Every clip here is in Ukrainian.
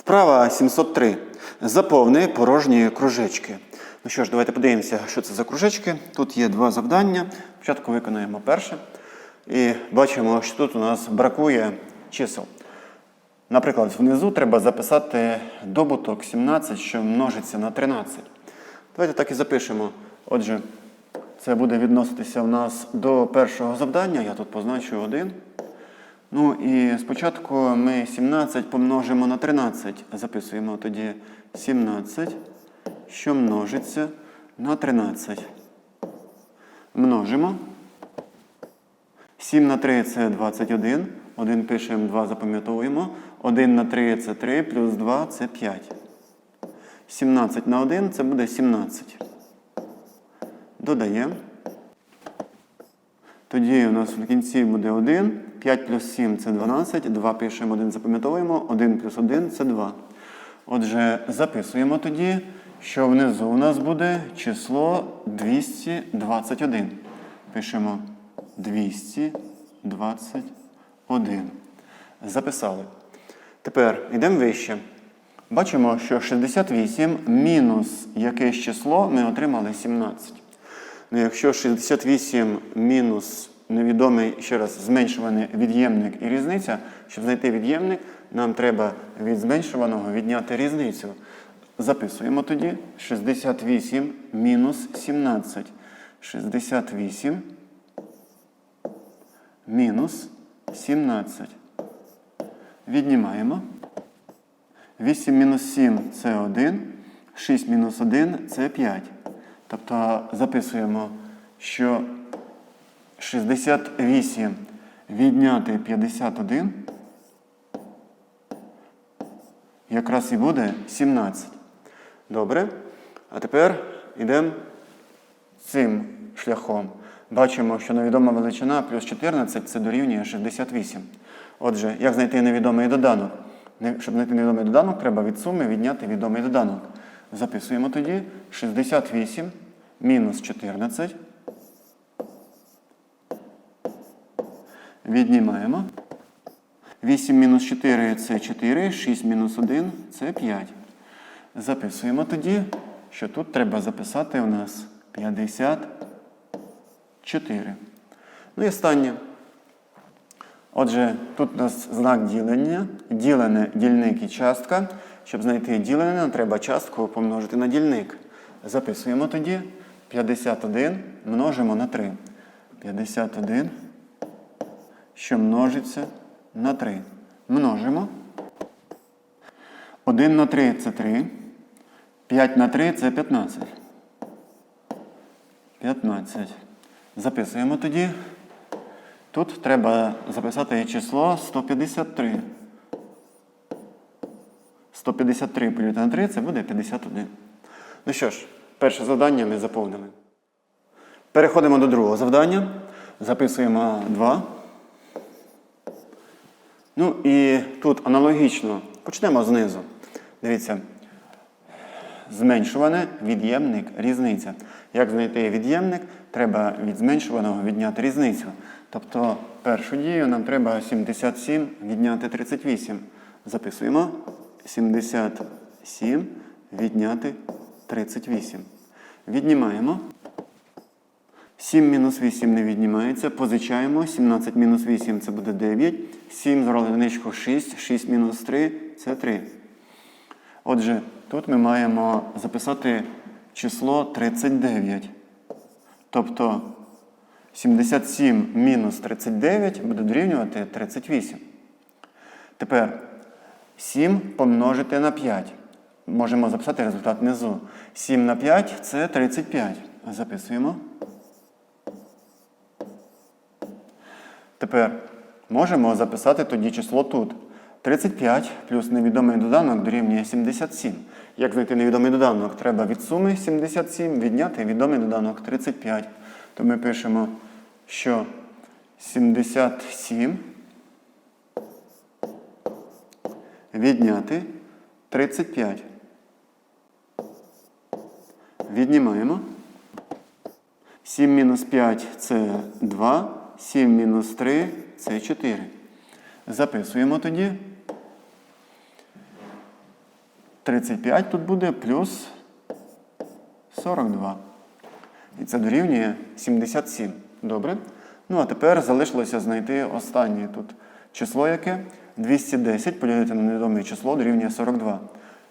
Вправа 703. Заповни порожні кружечки. Ну що ж, давайте подивимося, що це за кружечки. Тут є два завдання. Спочатку виконаємо перше. І бачимо, що тут у нас бракує чисел. Наприклад, внизу треба записати добуток 17, що множиться на 13. Давайте так і запишемо. Отже, це буде відноситися в нас до першого завдання. Я тут позначу 1. Ну і спочатку ми 17 помножимо на 13. Записуємо тоді 17, що множиться на 13. Множимо. 7 на 3 це 21. 1 пишемо, 2 запам'ятовуємо. 1 на 3 це 3, плюс 2 це 5. 17 на 1 це буде 17. Додаємо. Тоді у нас в кінці буде 1. 5 плюс 7 це 12. 2 пишемо, 1 запам'ятовуємо. 1 плюс 1 це 2. Отже, записуємо тоді, що внизу у нас буде число 221. Пишемо 221. Записали. Тепер йдемо вище. Бачимо, що 68 мінус якесь число ми отримали 17. Ну, якщо 68 мінус невідомий, ще раз, зменшуваний від'ємник і різниця, щоб знайти від'ємник, нам треба від зменшуваного відняти різницю. Записуємо тоді 68 мінус 17. 68 мінус 17. Віднімаємо. 8 мінус 7 це 1, 6 мінус 1 це 5. Тобто записуємо, що 68 відняти 51 якраз і буде 17. Добре. А тепер йдемо цим шляхом. Бачимо, що невідома величина плюс 14 це дорівнює 68. Отже, як знайти невідомий доданок? Щоб знайти невідомий доданок, треба від суми відняти відомий доданок. Записуємо тоді 68 мінус 14. Віднімаємо. 8 мінус 4 це 4, 6 мінус 1 це 5. Записуємо тоді, що тут треба записати у нас 54. Ну і останнє. Отже, тут у нас знак ділення, ділене дільник і частка. Щоб знайти ділене, нам треба частку помножити на дільник. Записуємо тоді 51 множимо на 3. 51, що множиться на 3. Множимо. 1 на 3 це 3. 5 на 3 це 15. 15. Записуємо тоді. Тут треба записати число 153. 153 поділити на 3 це буде 51. Ну що ж, перше завдання ми заповнили. Переходимо до другого завдання. Записуємо 2. Ну і тут аналогічно. Почнемо знизу. Дивіться. Зменшуване, від'ємник, різниця. Як знайти від'ємник? Треба від зменшуваного відняти різницю. Тобто першу дію нам треба 77 відняти 38. Записуємо 77 відняти 38. Віднімаємо. 7 мінус 8 не віднімається. Позичаємо. 17 мінус 8 це буде 9. 7 зробили одиничку 6. 6 мінус 3 це 3. Отже, тут ми маємо записати число 39. Тобто 77 мінус 39 буде дорівнювати 38. Тепер 7 помножити на 5. Можемо записати результат внизу. 7 на 5 це 35. Записуємо. Тепер можемо записати тоді число тут. 35 плюс невідомий доданок дорівнює 77. Як знайти невідомий доданок? Треба від суми 77 відняти відомий доданок 35. То ми пишемо, що 77 відняти 35. Віднімаємо. 7 мінус 5 це 2. 7 мінус 3 це 4. Записуємо тоді. 35 тут буде плюс 42. І це дорівнює 77. Добре. Ну а тепер залишилося знайти останнє тут число, яке 210 поділити на невідоме число дорівнює 42.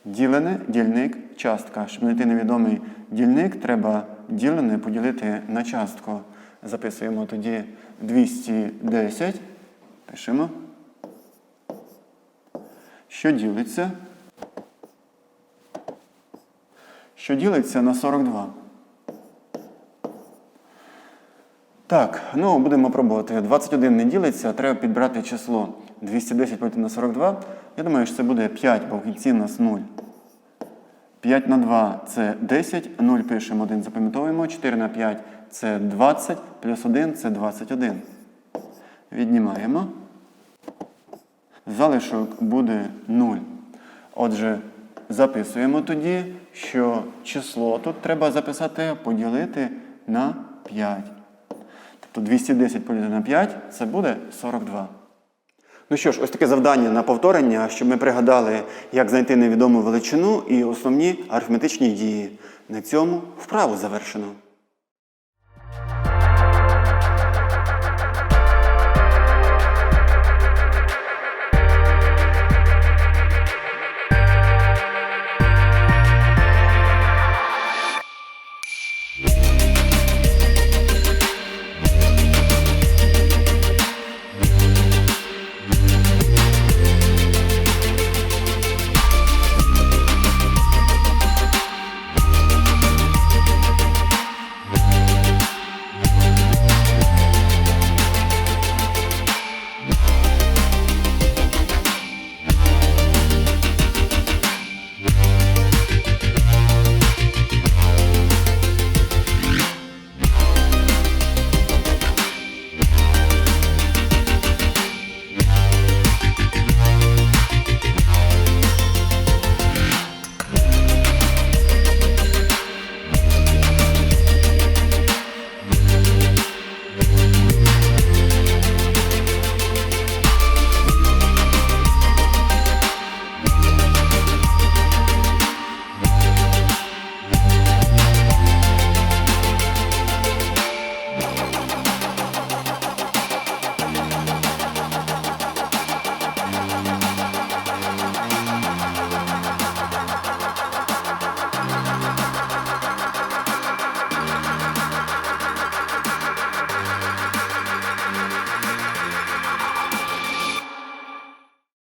Ділене, дільник, частка. Щоб знайти невідомий дільник, треба ділене поділити на частку. Записуємо тоді 210. Пишемо. Що ділиться? Що ділиться на 42. Так, ну будемо пробувати. 21 не ділиться, треба підбрати число 210 поділити на 42. Я думаю, що це буде 5, бо в кінці нас 0. 5 на 2 це 10, 0 пишемо 1, запам'ятовуємо. 4 на 5 це 20, плюс 1 це 21. Віднімаємо. Залишок буде 0. Отже, записуємо тоді, що число тут треба записати поділити на 5. Тобто 210 поділити на 5 це буде 42. Ну що ж, ось таке завдання на повторення, щоб ми пригадали, як знайти невідому величину і основні арифметичні дії. На цьому вправу завершено.